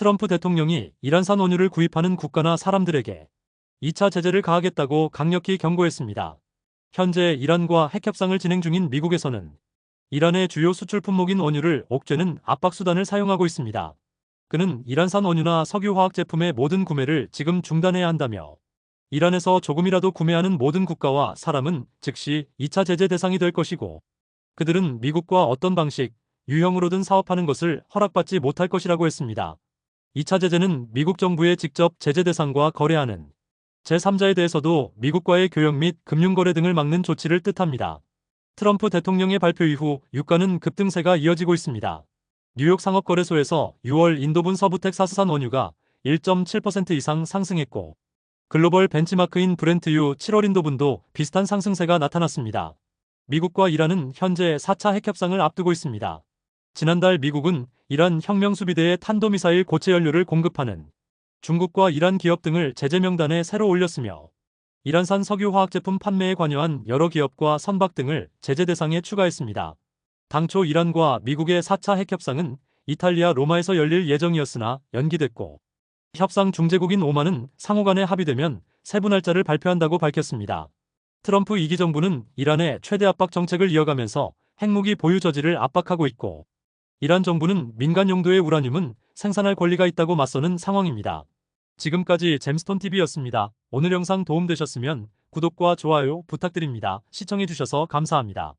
트럼프 대통령이 이란산 원유를 구입하는 국가나 사람들에게 2차 제재를 가하겠다고 강력히 경고했습니다. 현재 이란과 핵협상을 진행 중인 미국에서는 이란의 주요 수출 품목인 원유를 옥죄는 압박수단을 사용하고 있습니다. 그는 이란산 원유나 석유화학 제품의 모든 구매를 지금 중단해야 한다며 이란에서 조금이라도 구매하는 모든 국가와 사람은 즉시 2차 제재 대상이 될 것이고 그들은 미국과 어떤 방식, 유형으로든 사업하는 것을 허락받지 못할 것이라고 했습니다. 2차 제재는 미국 정부의 직접 제재 대상과 거래하는 제3자에 대해서도 미국과의 교역 및 금융거래 등을 막는 조치를 뜻합니다. 트럼프 대통령의 발표 이후 유가는 급등세가 이어지고 있습니다. 뉴욕 상업거래소에서 6월 인도분 서부 텍사스산 원유가 1.7% 이상 상승했고 글로벌 벤치마크인 브렌트유 7월 인도분도 비슷한 상승세가 나타났습니다. 미국과 이란은 현재 4차 핵협상을 앞두고 있습니다. 지난달 미국은 이란 혁명수비대의 탄도미사일 고체 연료를 공급하는 중국과 이란 기업 등을 제재 명단에 새로 올렸으며 이란산 석유화학 제품 판매에 관여한 여러 기업과 선박 등을 제재 대상에 추가했습니다. 당초 이란과 미국의 4차 핵협상은 이탈리아 로마에서 열릴 예정이었으나 연기됐고 협상 중재국인 오만은 상호 간에 합의되면 세부 날짜를 발표한다고 밝혔습니다. 트럼프 2기 정부는 이란의 최대 압박 정책을 이어가면서 핵무기 보유 저지를 압박하고 있고 이란 정부는 민간 용도의 우라늄은 생산할 권리가 있다고 맞서는 상황입니다. 지금까지 잼스톤TV였습니다. 오늘 영상 도움되셨으면 구독과 좋아요 부탁드립니다. 시청해주셔서 감사합니다.